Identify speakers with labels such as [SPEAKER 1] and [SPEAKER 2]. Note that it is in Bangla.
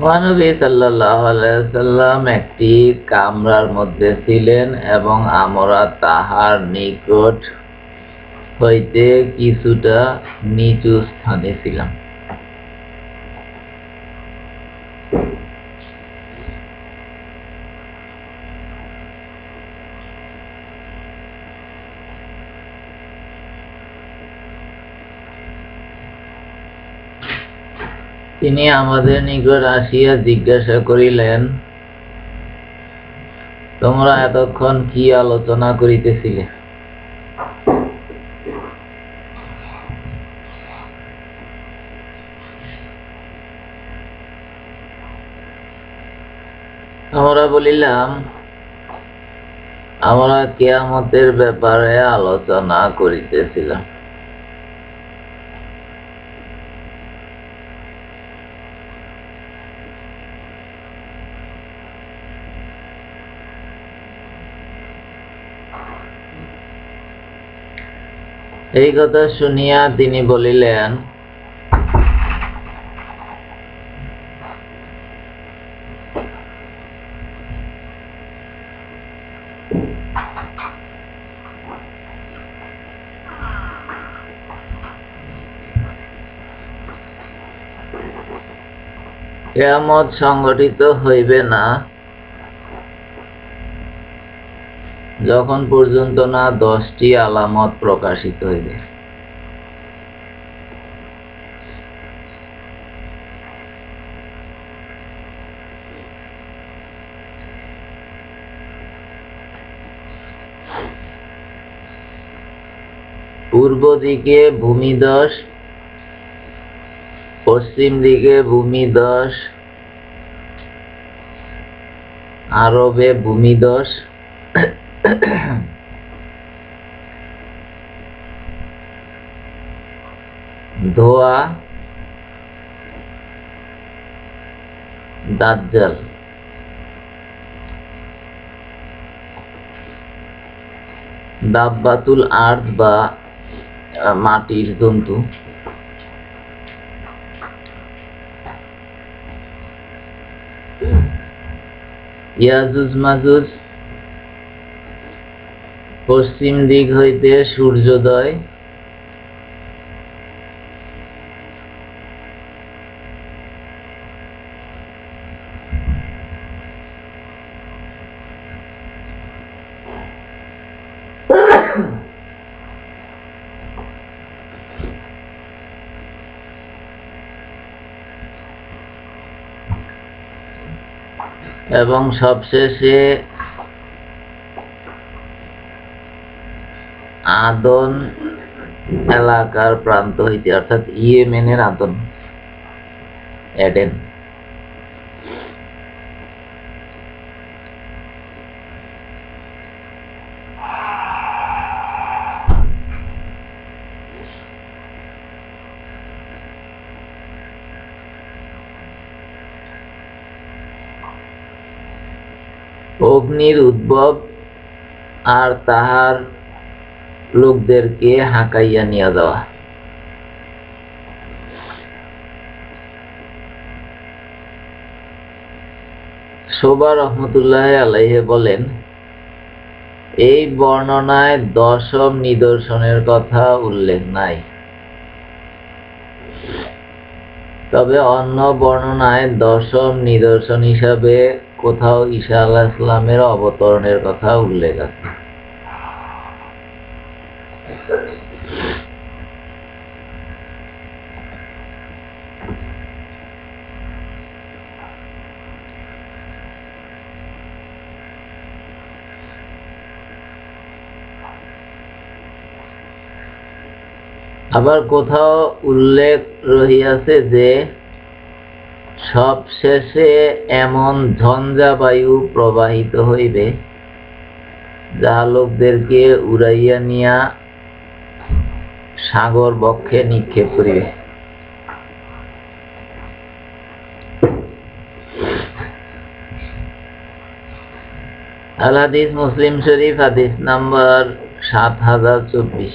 [SPEAKER 1] মহানবী সাল্লাম একটি কামরার মধ্যে ছিলেন এবং আমরা তাহার নিকট হইতে কিছুটা নিচু স্থানে ছিলাম। তিনি আমাদের নিকট আসিয়া জিজ্ঞাসা করিলেন, তোমরা এতক্ষণ কি আলোচনা করিতেছিলে? আমরা বলিলাম, আমরা কেয়ামতের ব্যাপারে আলোচনা করিতেছিলাম। এই কথা শুনিয়া তিনি বলিলেন কেয়ামত সংগঠিত হইবে না। যখন পর্যন্ত না দশটি আলামত প্রকাশিত হইবে। পূর্ব দিকে ভূমিদশ পশ্চিম দিকে ভূমিদশ আরবে ভূমিদশ ধোয়া দাজ্জাল দাব্বাতুল আর্থ বা মাটির জন্তু। ইয়াজুজ মাজুজ পশ্চিম দিক হইতে সূর্যোদয়। এবং সবশেষে আদন এলাকার প্রান্ত হইতে অর্থাৎ ইয়েমেনের আদন এডেন। অগ্নির উদ্ভব আর তাহার লোকদেরকে হাঁকাইয়া নিয়ে যাওয়া। শোভা রহমতুল্লাহ আলাইহে বলেন, এই বর্ণনায় দশম নিদর্শনের কথা উল্লেখ নাই। তবে অন্য বর্ণনায় দশম নিদর্শন হিসাবে কোথাও ঈশা আলাহ ইসলামের অবতরণের কথা উল্লেখ আছে। আবার কোথাও উল্লেখ রহিয়াছে যে সব শেষে এমন ঝঞ্ঝা বায়ু প্রবাহিত হইবে, যাহা লোকদেরকে উড়াইয়া নিয়া সাগর বক্ষে নিক্ষেপ করিবে। আল হাদিস মুসলিম শরীফ হাদিস নাম্বার সাত হাজার চব্বিশ।